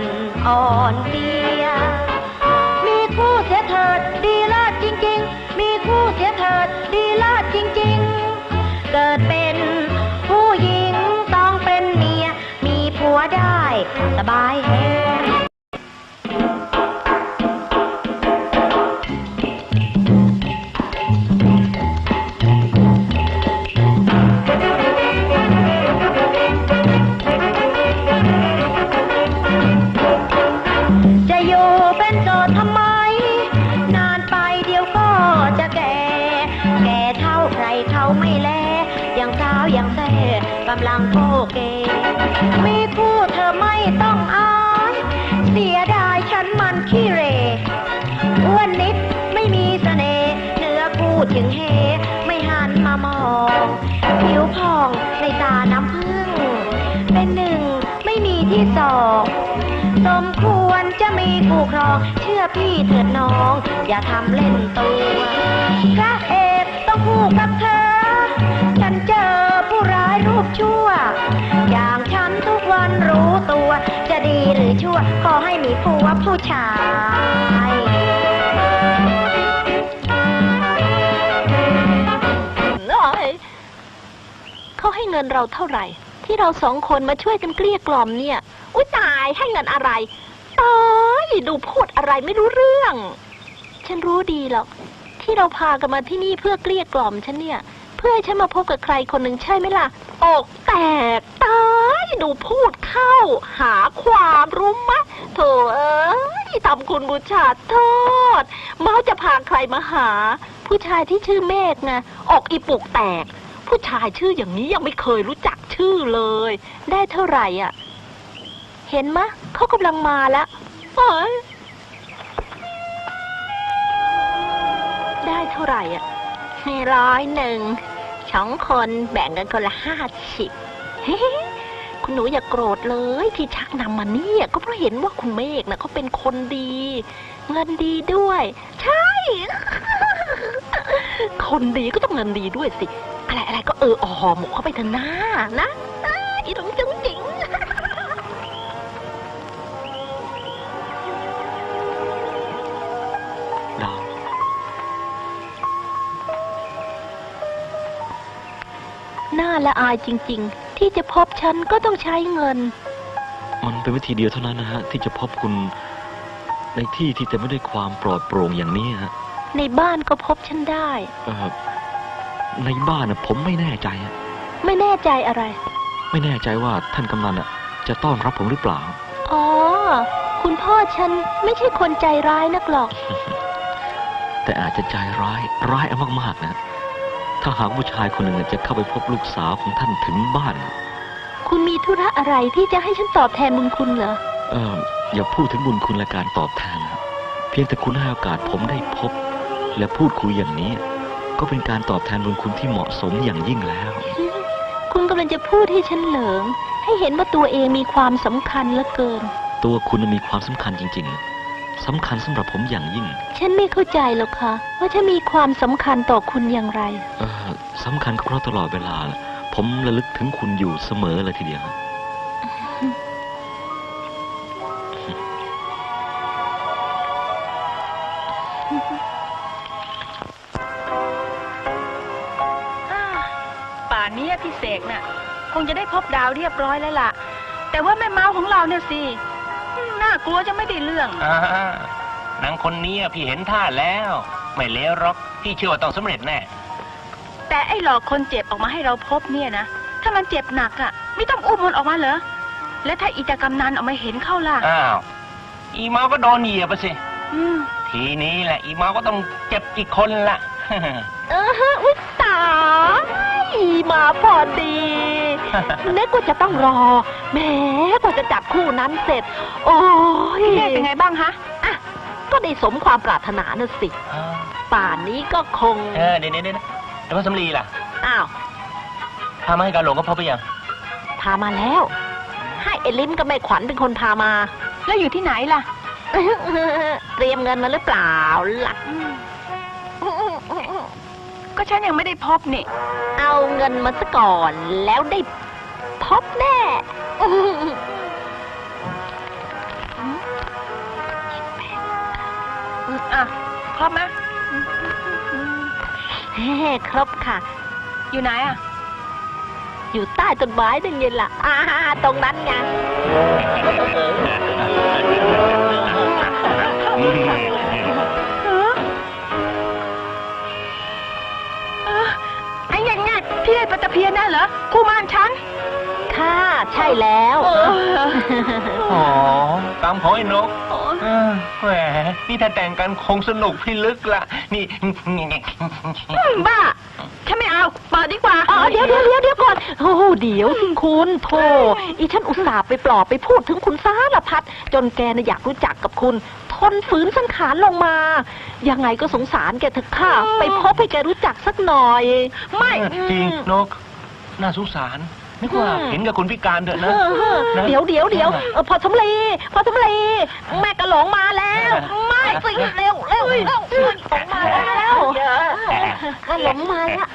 นอ่อนเตียมีำลังโกเก มีคู่เธอไม่ต้องอาย เสียดายฉันมันขี้เหรอ้วนนิดไม่มีเสน่ห์เนื้อคู่ถึงเฮ ไม่หันมามอง ผิวผ่องในตาน้ำผึ้งเป็นหนึ่งไม่มีที่สองสมควรจะมีคู่ครอง เชื่อพี่เถิดน้อง อย่าทำเล่นตัวพระเอกต้องคู่กับเธอ ชั่ว อย่างฉันทุกวันรู้ตัว จะดีหรือชั่ว ขอให้มีผัวผู้ชายน้อย เขาให้เงินเราเท่าไหร่ ที่เราสองคนมาช่วยกันเกลี้ยกล่อมเนี่ย อุ้ยตายให้เงินอะไรตายดูพูดอะไรไม่รู้เรื่อง ฉันรู้ดีหรอก ที่เราพากันมาที่นี่เพื่อเกลี้ยกล่อมฉันเนี่ย เพื่อให้ฉันมาพบกับใครคนหนึ่งใช่ไหมล่ะ อกแตกตายดูพูดเข้า หาความรู้มะโถเอ้ยทำคุณบูชาโทษ เมาจะพาใครมาหา ผู้ชายที่ชื่อเมฆไงอกอีปุกแตก ผู้ชายชื่ออย่างนี้ยังไม่เคยรู้จักชื่อเลย ได้เท่าไหร่อะ เห็นมะเขากำลังมาแล้วเฮ้ยได้เท่าไหร่อะ ร้อยหนึ่งสองคนแบ่งกันคนละห้าสิบคุณหนูอย่าโกรธเลยที่ชักนำมาเนี่ยก็เพราะเห็นว่าคุณเมฆนะเขาเป็นคนดี เงินดีด้วย ใช่ คนดีก็ต้องเงินดีด้วยสิ อะไรอะไรก็เออออหมกเข้าไปเถอะนะนะอีหลงจัง น่าละอายจริง ๆ ที่จะพบฉันก็ต้องใช้เงิน มันเป็นวิธีเดียวเท่านั้นนะฮะ ที่จะพบคุณในที่ที่เต็มไปด้วยความปลอดโปร่งอย่างนี้ฮะในบ้านก็พบฉันได้ เอ่อในบ้านนะผมไม่แน่ใจอะไม่แน่ใจอะไร ไม่แน่ใจว่าท่านกำนันอะจะต้อนรับผมหรือเปล่า อ๋อ คุณพ่อฉันไม่ใช่คนใจร้ายนักหรอก แต่อาจจะใจร้ายร้ายเอามากๆนะ ถ้าหากผู้ชายคนหนึ่งจะเข้าไปพบลูกสาวของท่านถึงบ้าน คุณมีธุระอะไรที่จะให้ฉันตอบแทนบุญคุณเหรอ เอออย่าพูดถึงบุญคุณและการตอบแทนนะเพียงแต่คุณให้โอกาสผมได้พบ และพูดคุยอย่างนี้ ก็เป็นการตอบแทนบุญคุณที่เหมาะสมอย่างยิ่งแล้ว คุณกำลังจะพูดให้ฉันเหลิง ให้เห็นว่าตัวเองมีความสำคัญเหลือเกิน ตัวคุณมีความสำคัญจริง ๆ สำคัญสำหรับผมอย่างยิ่ง ฉันไม่เข้าใจหรอกค่ะ ว่าฉันมีความสำคัญต่อคุณอย่างไร เออสำคัญก็เพราะตลอดเวลาผมระลึกถึงคุณอยู่เสมอเลยทีเดียว อ่าป่านนี้พี่เสกน่ะ คงจะได้พบดาวเรียบร้อยแล้วล่ะ แต่ว่าแม่เมาของเราเนี่ยสิอืม น่ากลัวจะไม่ได้เรื่อง อ่านางคนนี้อะพี่เห็นท่าแล้ว ไม่เลวหรอกพี่เชื่อว่าต้องสำเร็จแน่ แต่ไอ้หลอกคนเจ็บออกมาให้เราพบเนี่ยนะ ถ้ามันเจ็บหนักอะไม่ต้องอุ้มมันออกมาเหรอ แล้วถ้าอีตากำนันออกมาเห็นเข้าล่ะ อ้าว อีเมาก็โดนเหยียบไปสิ อืม ทีนี้แหละอีเมาก็ต้องเจ็บอีกคนละ เออฮะอุยตายมาพอดี นึกว่าจะต้องรอแหม้กว่า จะจับคู่นั้นเสร็จ โอ้ยพี่เมฆเป็นไงบ้างฮะอะก็ได้สมความปรารถนาน่ะสิ ป่านนี้ก็คง เออเดี๋ยวเดี๋ยวเดี๋ยวแล้วพ่อสำลีล่ะ อ้าว พามาให้การหลงก็พบไปยัง พามาแล้ว ให้เอลิมกับแม่ขวัญเป็นคนพามา แล้วอยู่ที่ไหนล่ะ เตรียมเงินมาหรือเปล่าล่ะ ก็ฉันยังไม่ได้พบนี่ เอาเงินมาซะก่อนแล้วได้พบแน่ อะครบไหมเฮ้ครบค่ะ อยู่ไหนอะ อยู่ใต้ต้นไม้นั่นไงล่ะอ่าตรงนั้นไงเออไอ้ยังไงพี่ไอ้ปัตตะเพียนน่ะเหรอคู่มานฉัน ค่ะ ใช่แล้ว อ๋อกรรมของไอ้นกเออแหมนี่ถ้าแต่งกันคงสนุกพี่ลึกละนี่บ้า ฉันไม่เอา เปิดดีกว่าอ๋อเดี๋ยวเดี๋ยวเดี๋ยวเดี๋ยวก่อน โอ้โหเดี๋ยวสิคุณโธ่อีฉันอุตส่าห์ไปปลอบไปพูดถึงคุณสารพัดจนแกน่ะอยากรู้จักกับคุณ ทนฝืนสังขารลงมา ยังไงก็สงสารแกเถอะค่ะ ไปพบให้แกรู้จักสักหน่อย ไม่จริงนก น่าสงสาร นึกว่าอืมเห็นกับคนพิการเถอะเอนะอนะ เดี๋ยวเดี๋ยวเดี๋ยวเออพอสำลีพอสำลีแม่กระหลงมาแล้ว ไม่สิเร็วเร็วเร็วออกมาแล้วกระหลงมาแล้ว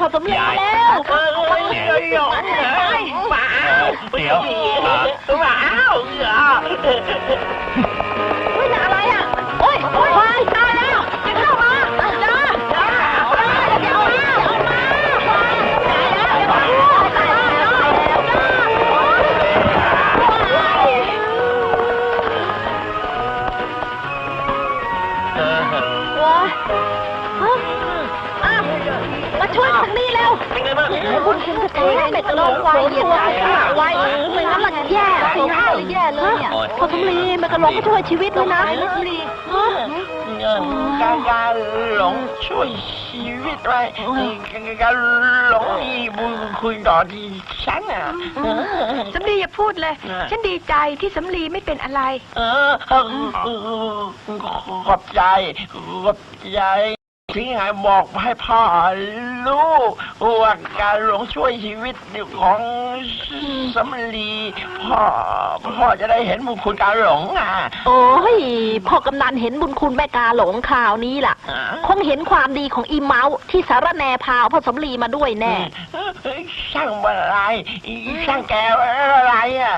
พอสำลีแล้วเดี๋ยวเฮ้ย คุณคุณจะแก้เม็ดกระโหลกไว้เหยียดตายไว้ไม่งั้นมันแย่สิฮะแย่เลยเนี่ยพอสำลีแม่กระโหลกก็ช่วยชีวิตเลยนะฮะการการหลงช่วยชีวิตไว้การหลงมีบุญคุณต่อที่ฉันอะสำลีอย่าพูดเลย ฉันดีใจที่สำลีไม่เป็นอะไร เออขอบใจขอบใจ ที่ไงบอกให้พ่อรู้ว่าการหลงช่วยชีวิตของสำลีพ่อพ่อจะได้เห็นบุญคุณการหลงอะ โอ้ยพ่อกำนันเห็นบุญคุณแม่กาหลงข่าวนี้ล่ะ คงเห็นความดีของอีเมาส์ที่สารแหนพาพ่อสำลีมาด้วยแน่ ช่างอะไร ช่างแกอะไรอะ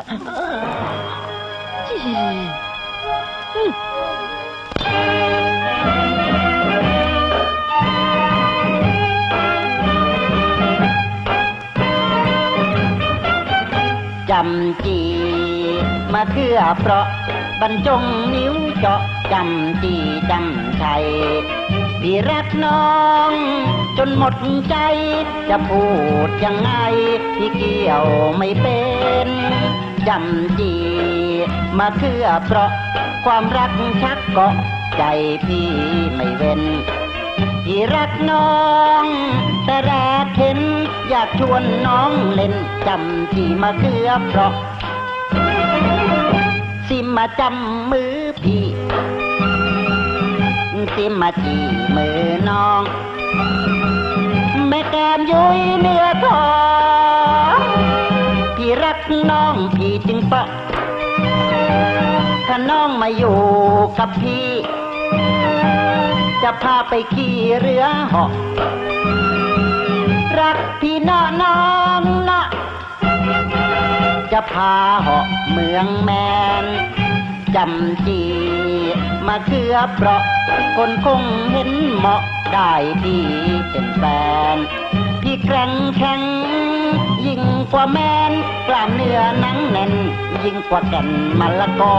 จำจีมาเคือเพราะบรรจงนิ้วเจาะจำจีจำชัยพี่รักน้องจนหมดใจ จะพูดยังไงพี่เกี่ยวไม่เป็นจำจีมาเคือเพราะความรักชักเกาะใจพี่ไม่เว้น ที่รักน้องแต่แรกเห็นอยากชวนน้องเล่นจำที่มาเคือเพราะสิมาจำมือพี่สิมาจีมือน้องแม่แก้มยุยเนื้อทองพี่รักน้องพี่จึงปะถ้าน้องมาอยู่กับพี่ จะพาไปขี่เรือเหาะรักพี่น้อน้องนะจะพาเหาะเมืองแมนจำจีมาเคือเพราะ คนคงเห็นเหมาะได้พี่เป็นแฟนพี่แกร่งแข็งยิ่งกว่าแมนกล้ามเนื้อหนังแน่น ยิ่งกว่าแก่นมะละกอ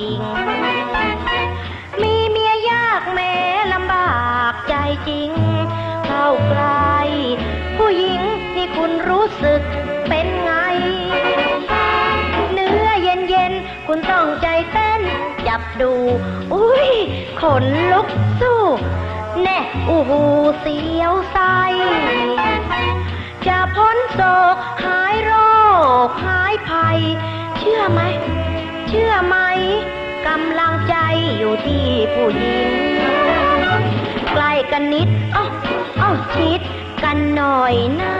หญิง มีเมียยากแม้ลำบากใจจริง เข้าใกลผู้หญิงที่คุณรู้สึกเป็นไง เนื้อเย็นเย็นคุณต้องใจเต้น จับดู อุ้ยขนลุกสู้ แน่อูหูเสียวไส้จะพ้นโศกหายโรคหายภัย เชื่อไหม เชื่อไหมกำลังใจอยู่ที่ผู้หญิง ใกล้กันนิดเอ้าเอ้าชิดกันหน่อยหน้า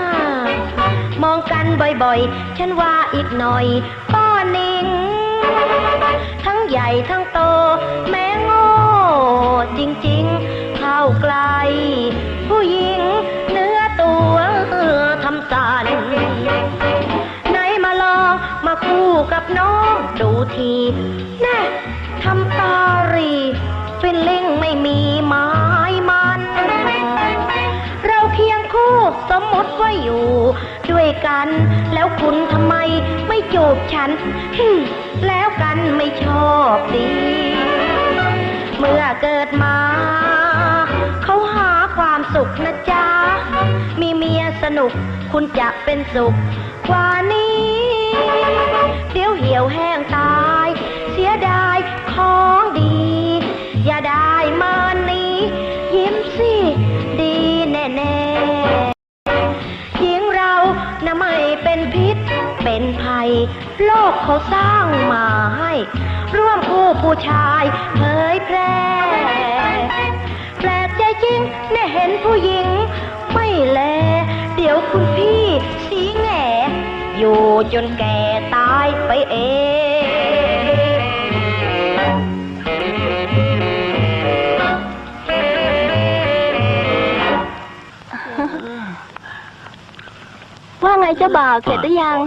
มองกันบ่อยๆ ฉันว่าอีกหน่อยป้อนิงทั้งใหญ่ทั้งโต แม้โง่จริงๆ เข้าไกลผู้หญิงเนื้อตัวทำสันไหนมาลองมาคู่กับน้อง ทีแน่ทำตารีฟิลลิ่งไม่มีไม้มัน เราเคียงคู่สมมติว่าอยู่ด้วยกัน แล้วคุณทำไมไม่จูบฉัน แล้วกันไม่ชอบดี เมื่อเกิดมาเขาหาความสุขนะจ๊ะ มีเมียสนุกคุณจะเป็นสุขกว่านี้ เดี๋ยวเหี่ยวแห้งตา ภัย โลกเขาสร้างมาให้ ร่วมคู่ผู้ชายเผยแพร่แปลกใจจริงแน่เห็นผู้หญิง ไม่แล เดี๋ยวคุณพี่สีแง่ อยู่จนแก่ตายไปเอง ว่าไงเจ้าบ่าวเสร็จหรือยัง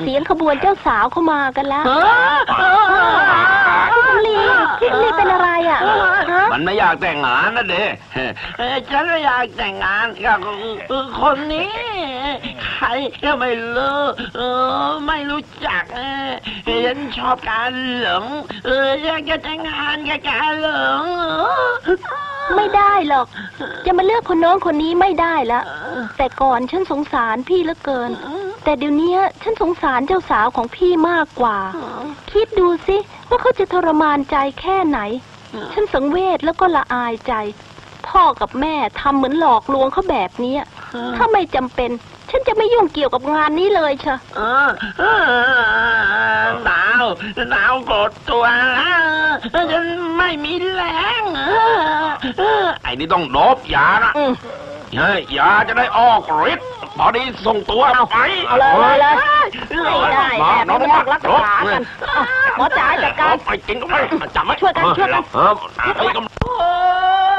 เสียงขบวนเจ้าสาวเข้ามากันแล้วพี่สำลีพี่สำลีเป็นอะไรอะฮะมันไม่อยากแต่งงานนะเด้เอ้ยฉันไม่อยากแต่งงานกับคนนี้ ใครก็ไม่รู้เออไม่รู้จักเออฉันชอบการเหลืองเอออยากจะแต่งงานกับการเหลือง ไม่ได้หรอก จะมาเลือกคนน้นคนนี้ไม่ได้ละ แต่ก่อนฉันสงสารพี่เหลือเกิน แต่เดี๋ยวนี้ฉันสงสารเจ้าสาวของพี่มากกว่า คิดดูสิว่าเขาจะทรมานใจแค่ไหน ฉันสังเวชแล้วก็ละอายใจ พ่อกับแม่ทำเหมือนหลอกลวงเขาแบบเนี้ถ้าไม่จำเป็น ฉันจะไม่ยุ่งเกี่ยวกับงานนี้เลยเชอะเออเออดาวดาวกดตัวแล้วฉันไม่มีแรงเออเออไอ้นี่ต้องโดบยานะอืมเฮ้ยยาจะได้ออกฤทธิ์พอดีส่งตัวไปเอาเลยเอาเลยไม่ได้แน่น้ไม่องต้มาองรักษากันอะหมอจ๋าจัดการไปกินก็ไปจับไหมช่วยกันช่วยกันเออไอ้กำ